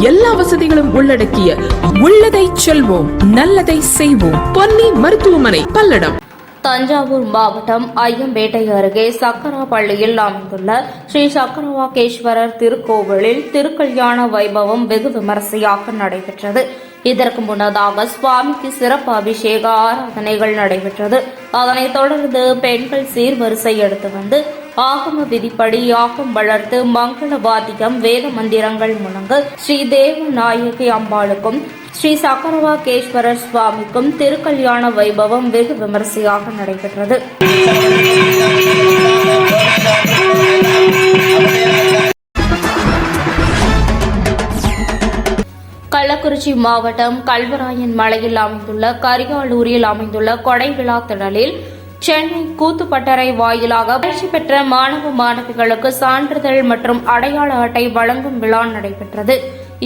எல்லா வசதிகளும் உள்ளடக்கிய உள்ளதை செல்வோம் நல்லதை செய்வோம். பொன்னி மருத்துவமனை பல்லடம். தஞ்சாவூர் மாவட்டம் ஐயம்பேட்டை அருகே சக்கராப்பள்ளியில் அமைந்துள்ள ஸ்ரீ சக்கரவாகேஸ்வரர் திருக்கோவிலில் திருக்கல்யாண வைபவம் வெகு விமரிசையாக நடைபெற்றது. இதற்கு முன்னதாக சுவாமிக்கு சிறப்பு அபிஷேக ஆராதனைகள் நடைபெற்றது. அதனைத் தொடர்ந்து பெண்கள் சீர்வரிசை எடுத்து வந்து ஆகம விதிப்படி யாகம் வளர்த்து மங்கள வாத்தியம் வேத மந்திரங்கள் முழங்க ஸ்ரீ தேவ நாயகி அம்பாளுக்கும் ஸ்ரீ சக்கரவாகேஸ்வரர் சுவாமிக்கும் திருக்கல்யாண வைபவம் வெகு விமரிசையாக நடைபெற்றது. கள்ளக்குறிச்சி மாவட்டம் கல்வராயன் மலையில் அமைந்துள்ள கரிகாலூரில் அமைந்துள்ள கொடை விழா திடலில் சென்னை கூத்துப்பட்டறை வாயிலாக பயிற்சி பெற்ற மாணவ மாணவிகளுக்கு சான்றிதழ் மற்றும் அடையாள அட்டை வழங்கும் விழா நடைபெற்றது.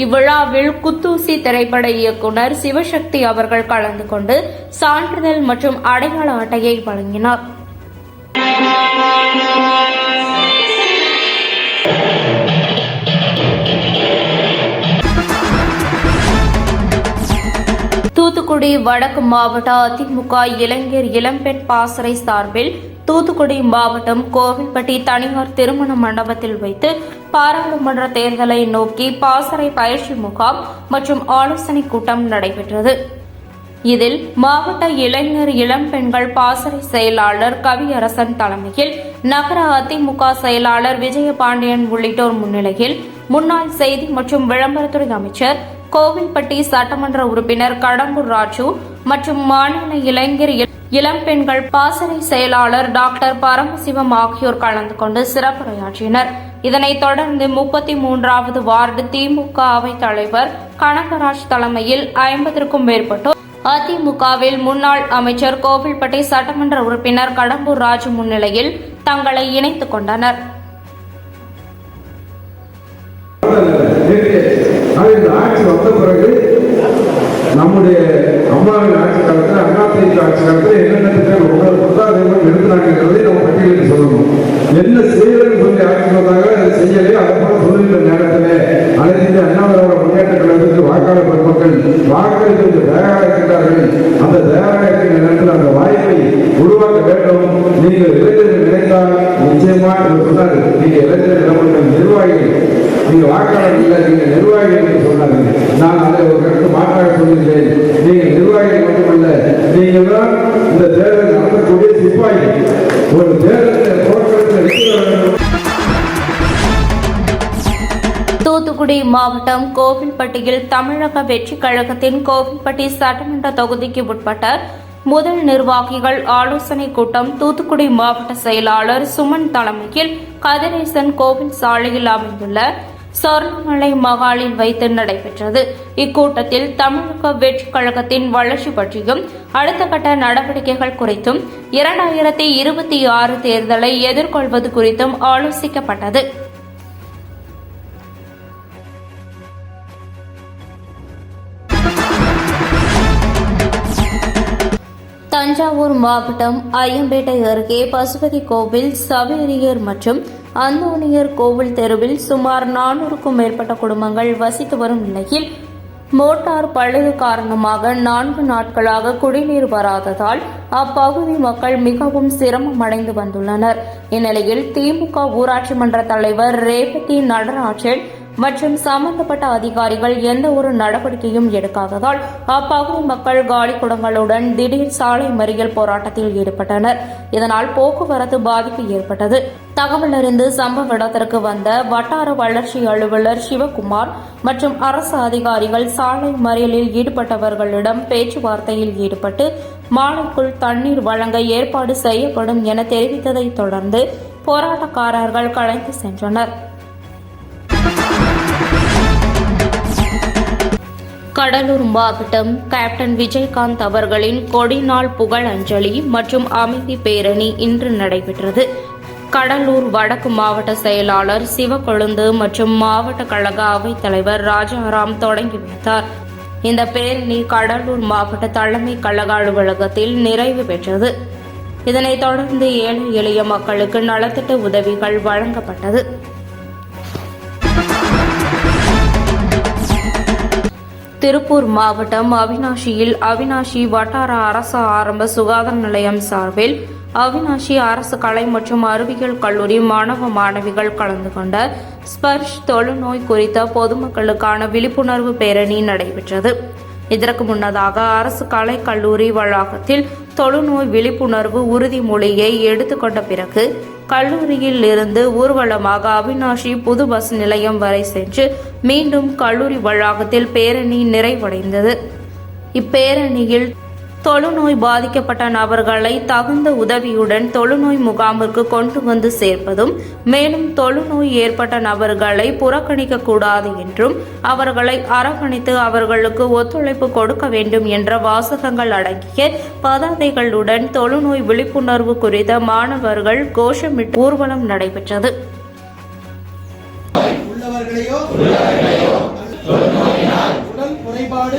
இவ்விழாவில் குத்தூசி திரைப்பட இயக்குனர் சிவசக்தி அவர்கள் கலந்து கொண்டு சான்றிதழ் மற்றும் அடையாள அட்டையை வழங்கினார். தூத்துக்குடி வடக்கு மாவட்ட அதிமுக இளைஞர் இளம்பெண் பாசறை சார்பில் தூத்துக்குடி மாவட்டம் கோவில்பட்டி தனியார் திருமண மண்டபத்தில் வைத்து பாராளுமன்ற தேர்தலை நோக்கி பாசறை பயிற்சி முகாம் மற்றும் ஆலோசனை கூட்டம் நடைபெற்றது. இதில் மாவட்ட இளைஞர் இளம்பெண்கள் பாசறை செயலாளர் கவியரசன் தலைமையில் நகர அதிமுக செயலாளர் விஜயபாண்டியன் உள்ளிட்டோர் முன்னிலையில் முன்னாள் செய்தி மற்றும் விளம்பரத்துறை அமைச்சர் கோவில்பட்டி சட்டமன்ற உறுப்பினர் கடம்பூர் ராஜு மற்றும் மாநில இளைஞர் இளம்பெண்கள் பாசறை செயலாளர் டாக்டர் பரமசிவம் ஆகியோர் கலந்து கொண்டு சிறப்புரையாற்றினர். இதனைத் தொடர்ந்து முப்பத்தி மூன்றாவது வார்டு திமுக அவைத் தலைவர் கனகராஜ் தலைமையில் ஐம்பதற்கும் மேற்பட்டோர் அதிமுகவில் முன்னாள் அமைச்சர் கோவில்பட்டி சட்டமன்ற உறுப்பினர் கடம்பூர் ராஜு முன்னிலையில் தங்களை இணைத்துக் கொண்டனர். வந்த பிறகு நம்முடைய அம்மாவின் ஆட்சி காலத்தில் அண்ணாதிமுக ஆட்சி காலத்தில் என்னென்ன திட்டங்கள் ஒவ்வொரு புத்தாதேவம் எடுத்துனாங்கிறதை நம்ம பட்டியலிட்டு சொல்லணும். என்ன செய்யலன்னு சொல்லி ஆட்சி வந்தாங்க அதை செய்யலை அதை போல சொல்லுகிற நேரத்தில் அனைத்து இந்திய அண்ணாவிரோட முன்னேற்ற கழகத்துக்கு வாக்காளர் பெருமக்கள் வாக்களித்து தயாராக இருக்கின்றார்கள் அந்த தயாராக இருக்கின்ற நேரத்தில் அந்த வாய்ப்பை உருவாக்க வேண்டும். நீங்கள் இளைஞர்கள் நினைத்தால் நிச்சயமா என்று சொன்னார் நீங்க இளைஞர் இளமக்கள் நிர்வாகிகள். நீங்கள் வாக்காளர் இல்லை நீங்கள் நிர்வாகிகள் தூத்துக்குடி மாவட்டம் கோவில்பட்டியில் தமிழக வெற்றிக் கழகத்தின் கோவில்பட்டி சட்டமன்ற தொகுதிக்கு உட்பட்ட முதல் நிர்வாகிகள் ஆலோசனை கூட்டம் தூத்துக்குடி மாவட்ட செயலாளர் சுமன் தலைமையில் கதிரேசன் கோவில் சாலையில் அமைந்துள்ள சொர்ணமலை மகாலில் வைத்து நடைபெற்றது. இக்கூட்டத்தில் தமிழக வெற்றிக் கழகத்தின் வளர்ச்சி பற்றியும் அடுத்த கட்ட நடவடிக்கைகள் குறித்தும் இரண்டாயிரத்தி இருபத்தி ஆறு தேர்தலை எதிர்கொள்வது குறித்தும் ஆலோசிக்கப்பட்டது. தஞ்சாவூர் மாவட்டம் ஐயம்பேட்டை அருகே பசுபதி கோவில் சவேரியர் மற்றும் அந்தோனியர் கோவில் தெருவில் சுமார் நானூறுக்கும் மேற்பட்ட குடும்பங்கள் வசித்து வரும் நிலையில் மோட்டார் பழுது காரணமாக நான்கு நாட்களாக குடிநீர் வராததால் அப்பகுதி மக்கள் மிகவும் சிரமம் அடைந்து வந்துள்ளனர். இந்நிலையில் திமுக ஊராட்சி மன்ற தலைவர் ரேவதி நடராஜன் மற்றும் சம்பந்தப்பட்ட அதிகாரிகள் எந்த ஒரு நடவடிக்கையும் எடுக்காததால் அப்பகுதி மக்கள் காலி குடங்களுடன் திடீர் சாலை மறியல் போராட்டத்தில் ஈடுபட்டனர். இதனால் போக்குவரத்து பாதிப்பு ஏற்பட்டது. தகவல் அறிந்து சம்பவ இடத்திற்கு வந்த வட்டார வளர்ச்சி அலுவலர் சிவகுமார் மற்றும் அரசு அதிகாரிகள் சாலை மறியலில் ஈடுபட்டவர்களிடம் பேச்சுவார்த்தையில் ஈடுபட்டு மாலைக்குள் தண்ணீர் வழங்க ஏற்பாடு செய்யப்படும் என தெரிவித்ததைத் தொடர்ந்து போராட்டக்காரர்கள் கலைந்து சென்றனர். கடலூர் மாவட்டம் கேப்டன் விஜயகாந்த் அவர்களின் கொடிநாள் புகழ் அஞ்சலி மற்றும் அமைதி பேரணி இன்று நடைபெற்றது. கடலூர் வடக்கு மாவட்ட செயலாளர் சிவக்கொழுந்து மற்றும் மாவட்ட கழக அவைத் தலைவர் ராஜாராம் தொடங்கி வைத்தார். இந்த பேரணி கடலூர் மாவட்ட தலைமை கழக அலுவலகத்தில் நிறைவு பெற்றது. இதனைத் தொடர்ந்து ஏழை எளிய மக்களுக்கு நலத்திட்ட உதவிகள் வழங்கப்பட்டது. திருப்பூர் மாவட்டம் அவினாஷியில் அவினாஷி வட்டார அரசு ஆரம்ப சுகாதார நிலையம் சார்பில் அவினாஷி அரசு கலை மற்றும் அறிவியல் கல்லூரி மாணவ மாணவிகள் கலந்து கொண்ட ஸ்பர்ஷ் தொழுநோய் குறித்த பொதுமக்களுக்கான விழிப்புணர்வு பேரணி நடைபெற்றது. இதற்கு முன்னதாக அரசு கலை கல்லூரி வளாகத்தில் தொழுநோய் விழிப்புணர்வு உறுதிமொழியை எடுத்துக்கொண்ட பிறகு கல்லூரியில் இருந்து ஊர்வலமாக அவினாஷி புது பஸ் நிலையம் வரை சென்று மீண்டும் கல்லூரி வளாகத்தில் பேரணி நிறைவடைந்தது. இப்பேரணியில் தொழுநோய் பாதிக்கப்பட்ட நபர்களை தகுந்த உதவியுடன் தொழுநோய் முகாமிற்கு கொண்டு வந்து சேர்ப்பதும் மேலும் தொழுநோய் ஏற்பட்ட நபர்களை புறக்கணிக்க கூடாது என்றும் அவர்களை அரவணைத்து அவர்களுக்கு ஒத்துழைப்பு கொடுக்க வேண்டும் என்ற வாசகங்கள் அடங்கிய பதாதைகளுடன் தொழுநோய் விழிப்புணர்வு குறித்த மாணவர்கள் கோஷமிட்டு ஊர்வலம் நடைபெற்றது. உள்ளவர்களையோ உடல் குறைபாடு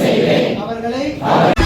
Amém.